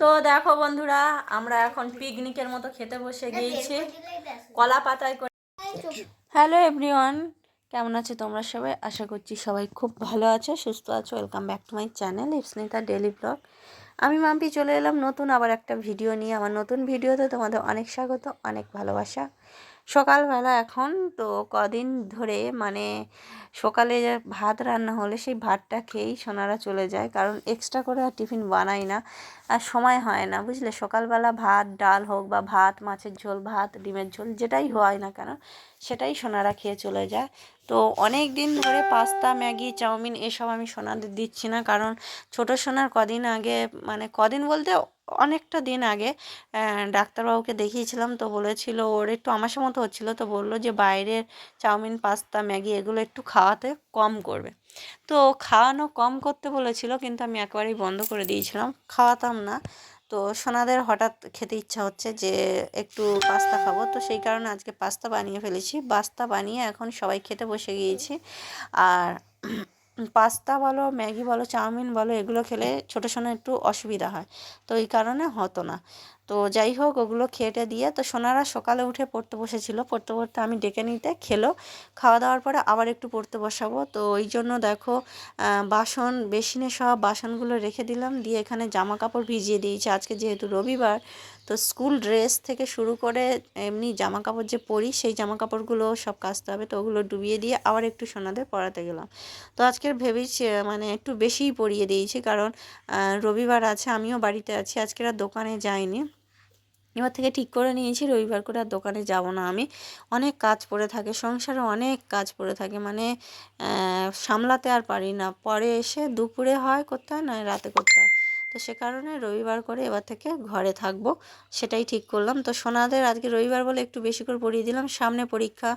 তো দেখো বন্ধুরা আমরা এখন পিকনিকের মতো খেতে বসে গিয়েছি। কলা পাতায় করে হ্যালো এভরিওয়ান কেমন আছো তোমরা সবাই? আশা করছি সবাই খুব ভালো আছো সুস্থ আছো। Welcome back to my channel Ipsnita daily blog আমি মাম্পি চলে এলাম নতুন আবার একটা ভিডিও নিয়ে। আমার নতুন ভিডিওতে তোমাদের অনেক স্বাগত অনেক ভালোবাসা। সকালবেলা এখন তো কদিন ধরে মানে সকালে ভাত রান্না হলে সেই ভাতটা খেয়েই সোনারা চলে যায়। কারণ এক্সট্রা করে আর টিফিন বানাই না। আর সময় হয় না, বুঝলে? সকালবেলা ভাত, ডাল হোক বা ভাত, মাছের ঝোল, ভাত, ডিমের ঝোল, যেটাই হয় না কেন, সেটাই সোনারা খেয়ে চলে যায়। তো অনেক দিন ধরে পাস্তা, ম্যাগি, চাউমিন এসব আমি সোনাদের দিচ্ছি না। কারণ ছোটো সোনার কদিন আগে মানে কদিন বলতে অনেকটা দিন আগে ডাক্তারবাবুকে দেখিয়েছিলাম তো বলেছিল, ওর একটু আমাশা মতো হচ্ছিল তো বলল যে বাইরের চাউমিন, পাস্তা, ম্যাগি এগুলো একটু খাওয়াতে কম করবে। তো খাওয়ানো কম করতে বলেছিল কিন্তু আমি একবারেই বন্ধ করে দিয়েছিলাম, খাওয়াতাম না। তো সোনাদের হঠাৎ খেতে ইচ্ছা হচ্ছে যে একটু পাস্তা খাব। তো সেই কারণে আজকে পাস্তা বানিয়ে ফেলেছি। পাস্তা বানিয়ে এখন সবাই খেতে বসে গিয়েছি। আর পাস্তা বলো, ম্যাগি বলো, চাউমিন বলো, এগুলো খেলে ছোটো সোনা একটু অসুবিধা হয়। তো এই কারণে হতো না। তো যাই হোক, ওগুলো খেটে দিয়ে তো সোনারা সকালে উঠে পড়তে বসেছিল। পড়তে পড়তে আমি ডেকে নিতে খেলো। খাওয়া দাওয়ার পরে আবার একটু পড়তে বসাবো। তো ওই জন্য দেখো বাসন, বেসিনে সব বাসনগুলো রেখে দিলাম। দিয়ে এখানে জামা কাপড় ভিজিয়ে দিয়েছি। আজকে যেহেতু রবিবার, তো স্কুল ড্রেস থেকে শুরু করে এমনি জামা কাপড় যে পরি, সেই জামা কাপড়গুলো সব কাচতে হবে। তো ওগুলো ডুবিয়ে দিয়ে আবার একটু সোনাদের পড়াতে গেলাম। তো আজকের ভেবেছি মানে একটু বেশিই পরিয়ে দিয়েছি। কারণ রবিবার আছে, আমিও বাড়িতে আছি। আজকের আর দোকানে যাইনি। এবার থেকে ঠিক করে নিয়েছি, রবিবার করে আর দোকানে যাব না আমি। অনেক কাজ পড়ে থাকে, সংসারে অনেক কাজ পড়ে থাকে মানে সামলাতে আর পারি না। পরে এসে দুপুরে হয় করতে হয় না রাতে করতে হয় তো সে কারণে রবিবার করে এবার থেকে ঘরে থাকব। সেটাই ঠিক করলাম। তো সোনাদের আজকে রবিবার বলে একটু বেশি করে পড়িয়ে দিলাম। সামনে পরীক্ষা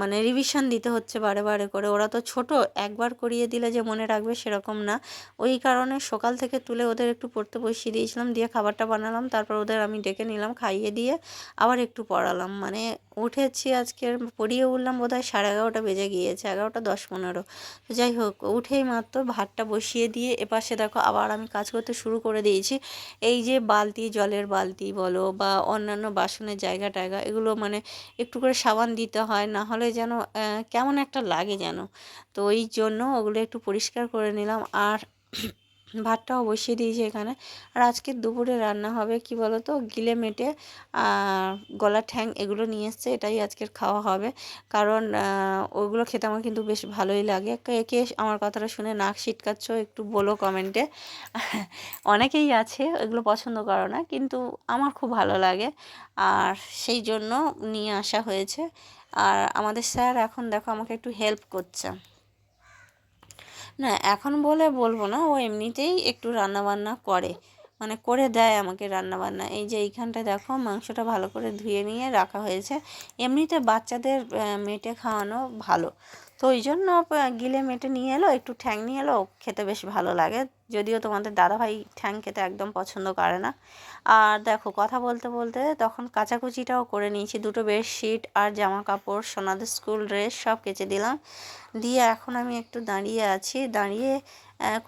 মানে রিভিশন দিতে হচ্ছে বারে বারে করে। ওরা তো ছোট, একবার করিয়ে দিলে যে মনে রাখবে সেরকম না। ওই কারণে সকাল থেকে তুলে ওদের একটু পড়তে বসিয়ে দিয়েছিলাম। দিয়ে খাবারটা বানালাম। তারপর ওদের আমি ডেকে নিলাম, খাইয়ে দিয়ে আবার একটু পড়ালাম। মানে উঠেছি আজকের পড়িয়ে উঠলাম বোধ হয় সাড়ে এগারোটা বেজে গিয়েছে, এগারোটা দশ পনেরো। তো যাই হোক, উঠেই মাত্র ভাতটা বসিয়ে দিয়ে এপাশে দেখো আবার আমি কাজ করতে শুরু করে দিয়েছি। এই যে বালতি, জলের বালতি বলো বা অন্যান্য বাসনের জায়গা টায়গা, এগুলো মানে একটু করে সাবান দিতে হয়, না হলে যেন কেমন একটা লাগে যেন। তো ওই জন্য ওগুলো একটু পরিষ্কার করে নিলাম। আর ভাতটাও বসিয়ে দিয়েছি এখানে। আর আজকে দুপুরে রান্না হবে, কি বলো তো গিলে মেটে গলা ঠ্যাং এগুলো নিয়ে এসছে, এটাই আজকের খাওয়া হবে। কারণ ওইগুলো খেতে আমার কিন্তু বেশ ভালোই লাগে। কে আমার কথাটা শুনে নাক ছিটকাচ্ছ একটু বলো কমেন্টে। অনেকেই আছে ওইগুলো পছন্দ করো না, কিন্তু আমার খুব ভালো লাগে। আর সেই জন্য নিয়ে আসা হয়েছে। আর আমাদের স্যার এখন দেখো আমাকে একটু হেল্প করছে। না, এখন বলে বলব না। ও এমনিতেই একটু রান্নাবান্না করে। মানে করে দেয় আমাকে রান্নাবান্না। এই যে এইখানটা দেখো, মাংসটা ভালো করে ধুয়ে নিয়ে রাখা হয়েছে। এমনিতে বাচ্চাদের মেটে খাওয়ানো ভালো। তো ওই জন্য গিলে মেটে নিয়ে এলো, একটু ঠ্যাং নিয়ে এলো, খেতে বেশ ভালো লাগে। যদিও তোমাদের দাদাভাই ঠ্যাং খেতে একদম পছন্দ করে না। আর দেখো, কথা বলতে বলতে তখন কাচাকুচিটাও করে নিয়েছি, দুটো বেডশিট আর জামা কাপড় সোনাদের স্কুল ড্রেস সব কেচে দিলাম। দিয়ে এখন আমি একটু দাঁড়িয়ে আছি। দাঁড়িয়ে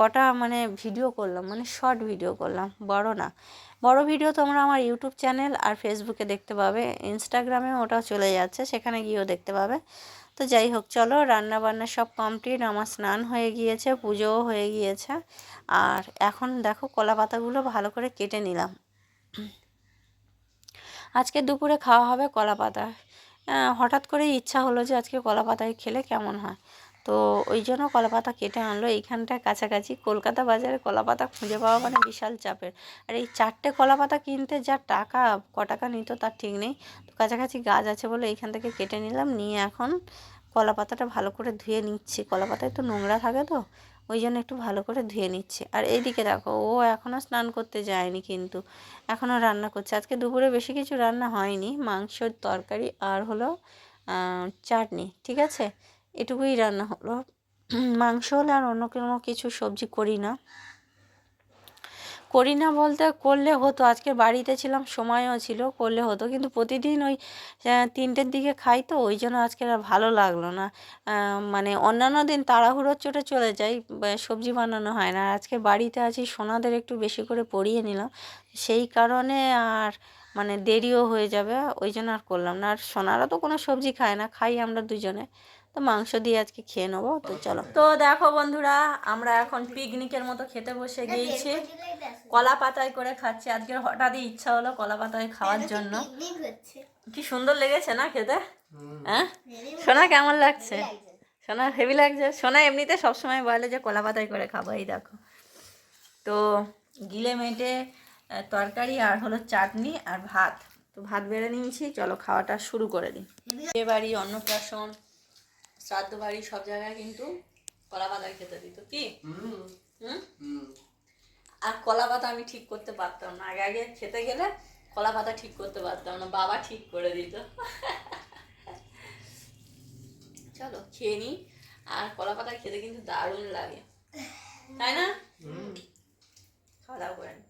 কটা মানে ভিডিও করলাম মানে শর্ট ভিডিও করলাম, বড় না। বড় ভিডিও তোমরা আমার ইউটিউব চ্যানেল আর ফেসবুকে দেখতে পাবে। ইনস্টাগ্রামে ওটাও চলে যাচ্ছে, সেখানে গিয়েও দেখতে পাবে। তো যাই হোক, চলো রান্না বান্না সব কমপ্লিট আমার স্নান হয়ে গিয়েছে, পুজোও হয়ে গিয়েছে। আর এখন দেখো কলা পাতাগুলো ভালো করে কেটে নিলাম। আজকে দুপুরে খাওয়া হবে কলা পাতা। হঠাৎ করে ইচ্ছা হলো যে আজকে কলা পাতায় খেলে কেমন হয়। তো ওই জন্য কলা পাতা কেটে আনলো। এইখানটায় কাছাকাছি কলকাতা বাজারে কলা পাতা খুঁজে পাওয়া মানে বিশাল চাপের। আর এই চারটে কলা পাতা কিনতে যা টাকা, ক টাকা নিত তার ঠিক নেই। তো কাছাকাছি গাছ আছে বলে এইখান থেকে কেটে নিলাম। নিয়ে এখন কলা পাতাটা ভালো করে ধুয়ে নিচ্ছি। কলা পাতায় তো নোংরা থাকে তো, ওই জন্য একটু ভালো করে ধুয়ে নিচ্ছে। আর এইদিকে দেখো, ও এখনও স্নান করতে যায়নি কিন্তু এখনও রান্না করছে। আজকে দুপুরে বেশি কিছু রান্না হয়নি, মাংসর তরকারি আর হলো চাটনি, ঠিক আছে? এটুকুই রান্না হলো। মাংস হলে আর অন্য কোনো কিছু সবজি করি না। করি না বলতে করলে হতো। আজকে বাড়িতে ছিলাম, সময়ও ছিল, করলে হতো। কিন্তু প্রতিদিন ওই তিনটের দিকে খাই তো, ওই জন্য আজকে আর ভালো লাগল না। মানে অন্যান্য দিন তাড়াহুড়োর চোটে চলে যাই সবজি বানানো হয় না। আজকে বাড়িতে আছি, সোনাদের একটু বেশি করে পড়িয়ে নিলাম। সেই কারণে আর মানে দেরিও হয়ে যাবে ওই জন্য আর করলাম না। আর সোনারা তো কোনো সবজি খায় না খাই আমরা দুজনে। তো মাংস দিয়ে আজকে খেয়ে নেব তো চলো। তো দেখো বন্ধুরা আমরা এখন পিকনিকের মতো খেতে বসে গিয়েছি। কলা পাতায় করে খাচ্ছি। আজকে হঠাৎই ইচ্ছা হলো কলা পাতায় খাওয়ার জন্য। কি সুন্দর লেগেছে না খেতে? হ্যাঁ? সোনা কেমন লাগছে? সোনা হেভি লাগছে। সোনা এমনিতে সবসময় বলে যে কলা পাতায় করে খাব এই দেখো। তো গিলে মেটে তরকারি আর হলো চাটনি আর ভাত। তো ভাত বেড়ে নিয়েছি চলো খাওয়াটা শুরু করে দিই। বিয়ে বাড়ি অন্নপ্রাশন শ্রাদ্ধ বাড়ি সব জায়গায় কিন্তু কলা পাতায় খেতে দিত। কি? হুম। আর কলা পাতা আমি ঠিক করতে পারতাম না। আগে আগে খেতে গেলে কলা পাতা ঠিক করতে পারতাম না বাবা ঠিক করে দিত। চলো খেয়ে নিই আর কলা পাতা খেতে কিন্তু দারুণ লাগে। তাই না? খাওয়া দাওয়া করে নিই।